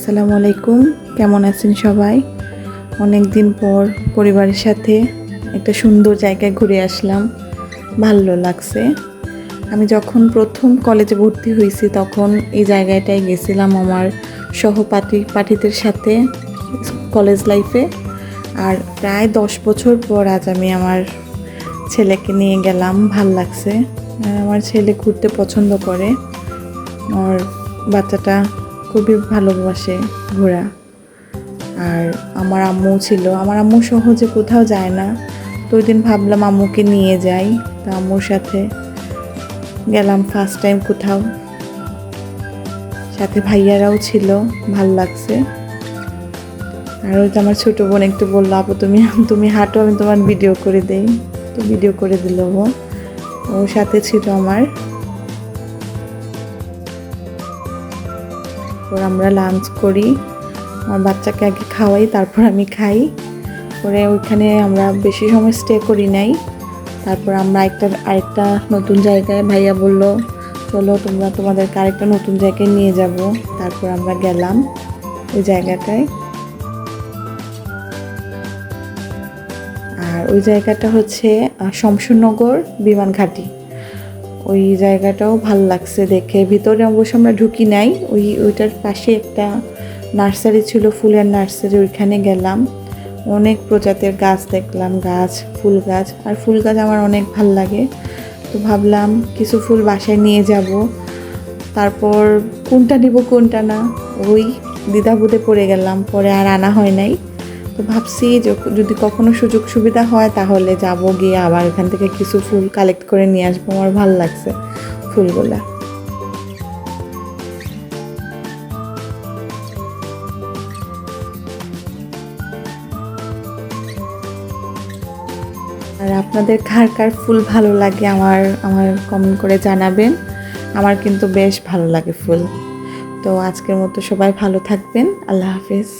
আসসালামু আলাইকুম। কেমন আছেন সবাই? অনেক দিন পর পরিবারের সাথে একটা সুন্দর জায়গায় ঘুরে আসলাম। ভালো লাগছে। আমি যখন প্রথম কলেজে ভর্তি হয়েছি তখন এই জায়গাটায় গেছিলাম আমার সহপাঠী পাঠীদের সাথে কলেজ লাইফে। আর প্রায় দশ বছর পর আজ আমি আমার ছেলেকে নিয়ে গেলাম। ভালো লাগছে। আমার ছেলে ঘুরতে পছন্দ করে। আর বাচ্চাটা খুবই ভালোবাসে ঘোরা। আর আমার আম্মু ছিল। আমার আম্মু সহজে কোথাও যায় না। তো ওই দিন ভাবলাম আম্মুকে নিয়ে যাই। তো আম্মুর সাথে গেলাম ফার্স্ট টাইম কোথাও। সাথে ভাইয়ারাও ছিল। ভালো লাগছে। আর ওই তো আমার ছোটো বোন একটু বলল, আপু, তুমি তুমি হাঁটো, আমি তোমার ভিডিও করে দেই। তো ভিডিও করে দিল ও সাথে ছিল আমার। তারপর আমরা লাঞ্চ করি। আমার বাচ্চাকে আগে খাওয়াই, তারপর আমি খাই। পরে ওইখানে আমরা বেশি সময় স্টে করি নাই। তারপর আমরা একটা, আরেকটা নতুন জায়গায় ভাইয়া বলল, চলো তোমরা তোমাদেরকে আরেকটা নতুন জায়গায় নিয়ে যাব। তারপর আমরা গেলাম ওই জায়গাটায়। আর ওই জায়গাটা হচ্ছে শমশনগর বিমান ঘাঁটি ওই জায়গাটাও ভালো লাগছে দেখে। ভিতরে অবশ্য আমরা ঢুকি নাই। ওই, ওইটার পাশে একটা নার্সারি ছিল, ফুলের নার্সারি, ওইখানে গেলাম। অনেক প্রজাতির গাছ দেখলাম, গাছ, ফুল গাছ। আর ফুল গাছ আমার অনেক ভালো লাগে। তো ভাবলাম কিছু ফুল বাসায় নিয়ে যাব। তারপর কোনটা নিব, কোনটা না, ওই দ্বিধাবোধে পড়ে গেলাম। পরে আর আনা হয় নাই। তো ভাবছি যদি কখনো সুযোগ সুবিধা হয় তাহলে যাব গিয়ে আবার এখান থেকে কিছু ফুল কালেক্ট করে নিয়ে আসব। আমার ভালো লাগছে ফুলগুলা। আর আপনাদের কার কার ফুল ভালো লাগে আমার আমার কমেন্ট করে জানাবেন। আমার কিন্তু বেশ ভালো লাগে ফুল। তো আজকের মতো সবাই ভালো থাকবেন। আল্লাহ হাফিজ।